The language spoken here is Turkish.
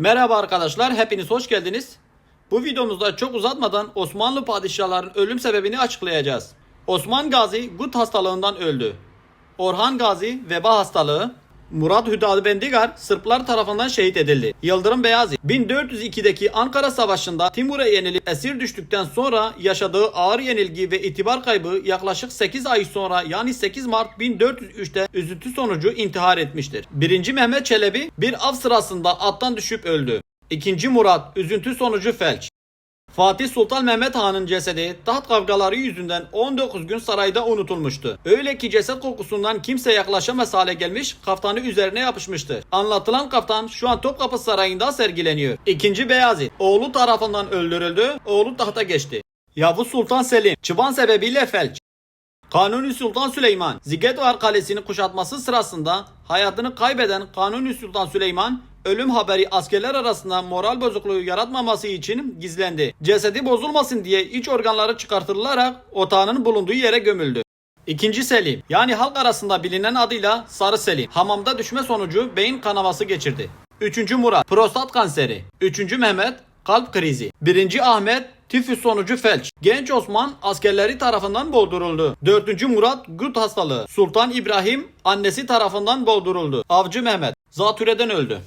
Merhaba arkadaşlar, hepiniz hoş geldiniz. Bu videomuzda çok uzatmadan Osmanlı padişahların ölüm sebebini açıklayacağız. Osman Gazi gut hastalığından öldü. Orhan Gazi veba hastalığı, Murat Hüdadı Bendigar Sırplar tarafından şehit edildi. Yıldırım Beyazıt 1402'deki Ankara Savaşı'nda Timur'a yenilip esir düştükten sonra yaşadığı ağır yenilgi ve itibar kaybı yaklaşık 8 ay sonra yani 8 Mart 1403'te üzüntü sonucu intihar etmiştir. 1. Mehmet Çelebi bir av sırasında attan düşüp öldü. 2. Murat üzüntü sonucu felç. Fatih Sultan Mehmet Han'ın cesedi taht kavgaları yüzünden 19 gün sarayda unutulmuştu. Öyle ki ceset kokusundan kimse yaklaşamaz hale gelmiş kaftanı üzerine yapışmıştı. Anlatılan kaftan şu an Topkapı Sarayı'nda sergileniyor. İkinci Beyazıt oğlu tarafından öldürüldü, oğlu tahta geçti. Yavuz Sultan Selim çıban sebebiyle felç. Kanuni Sultan Süleyman Zigedvar Kalesi'ni kuşatması sırasında hayatını kaybeden Kanuni Sultan Süleyman ölüm haberi askerler arasında moral bozukluğu yaratmaması için gizlendi. Cesedi bozulmasın diye iç organları çıkartılarak otağının bulunduğu yere gömüldü. İkinci Selim yani halk arasında bilinen adıyla Sarı Selim hamamda düşme sonucu beyin kanaması geçirdi. Üçüncü Murat prostat kanseri. Üçüncü Mehmet kalp krizi. Birinci Ahmet tifüs sonucu felç. Genç Osman askerleri tarafından boğduruldu. Dördüncü Murat gut hastalığı. Sultan İbrahim annesi tarafından boğduruldu. Avcı Mehmet zatürreden öldü.